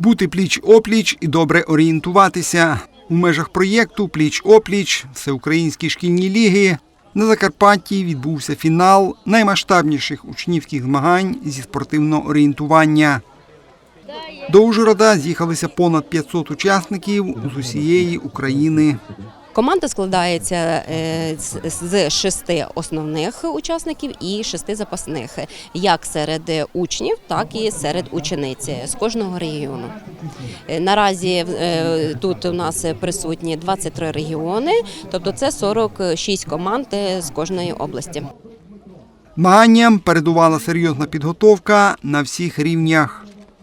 Бути пліч-опліч і добре орієнтуватися. У межах проєкту Пліч-опліч Всеукраїнські шкільні ліги на Закарпатті відбувся фінал наймасштабніших учнівських змагань зі спортивного орієнтування. До Ужгорода з'їхалися понад 500 учасників з усієї України. Команда складається е, з- шести основних учасників і шести запасних, як серед учнів, так і серед учениць з кожного регіону. Е, Наразі е, тут у нас присутні 23 регіони, тобто це 46 команд з кожної області. Змаганням передувала серйозна підготовка на всіх рівнях.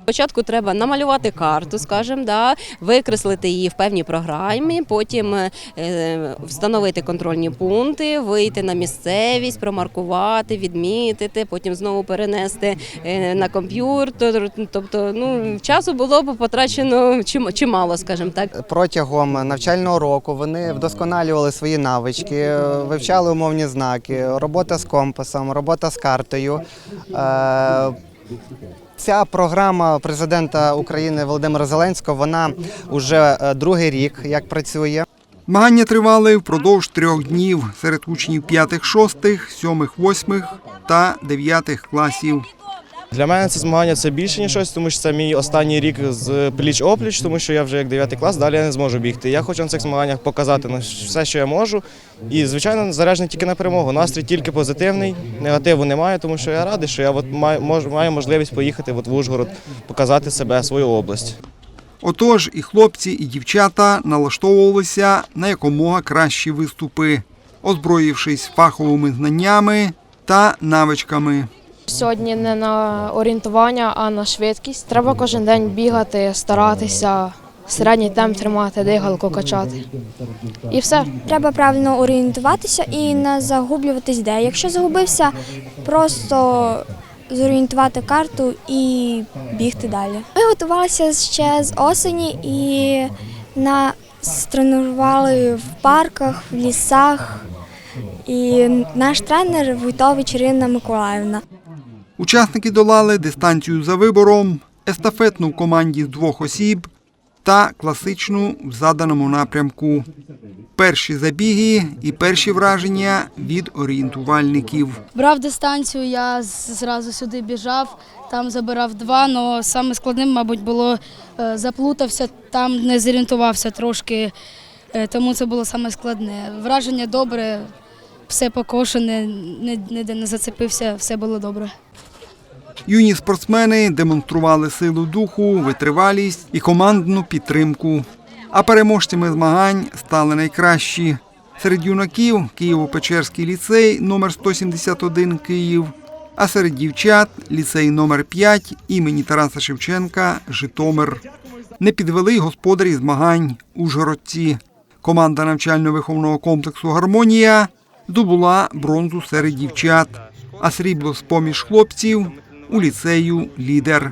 Спочатку треба намалювати карту, скажімо, да, викреслити її в певній програмі, потім е, встановити контрольні пункти, вийти на місцевість, промаркувати, відмітити, потім знову перенести е, на комп'ютер. Тобто, ну часу було б потрачено чим- чимало, скажімо так. Протягом навчального року вони вдосконалювали свої навички, вивчали умовні знаки, робота з компасом, робота з картою. Ця програма президента України Володимира Зеленського вона вже е, другий рік як працює. Змагання тривали впродовж трьох днів серед учнів 5-6, 7-8 та 9 класів. Для мене це змагання це більше ніж щось, тому що це мій останній рік з пліч опліч, тому що я вже як 9 клас, далі я не зможу бігти. Я хочу на цих змаганнях показати все, що я можу. І, звичайно, заряджений тільки на перемогу. Настрій тільки позитивний, негативу немає, тому що я радий, що я от маю, маю можливість поїхати от в Ужгород, показати себе, свою область. Отож, і хлопці, і дівчата налаштовувалися на якомога кращі виступи, озброївшись фаховими знаннями та навичками. Сьогодні не на орієнтування, а на швидкість. Треба кожен день бігати, старатися, середній темп тримати, дихалку качати. І все. Треба правильно орієнтуватися і не загублюватись де. Якщо загубився, просто зорієнтувати карту і бігти далі. Ми готувалися ще з осені і нас тренували в парках, в лісах. І наш тренер Войтович Ірина Миколаївна. Учасники долали дистанцію за вибором, естафетну в команді з двох осіб та класичну в заданому напрямку. Перші забіги і перші враження від орієнтувальників. Брав дистанцію, я зразу сюди біжав, там забирав два, але саме складним, мабуть, було е, заплутався, там не зорієнтувався трошки, е, тому це було саме складне. Враження добре, все покошене, ніде не зацепився, все було добре. Юні спортсмени демонстрували силу духу, витривалість і командну підтримку. А переможцями змагань стали найкращі. Серед юнаків Києво-Печерський ліцей номер 171 Київ, а серед дівчат ліцей номер 5 імені Тараса Шевченка Житомир. Не підвели господарі змагань Ужгородці. Команда навчально-виховного комплексу Гармонія здобула бронзу серед дівчат, а срібло з поміж хлопців у ліцею лідер.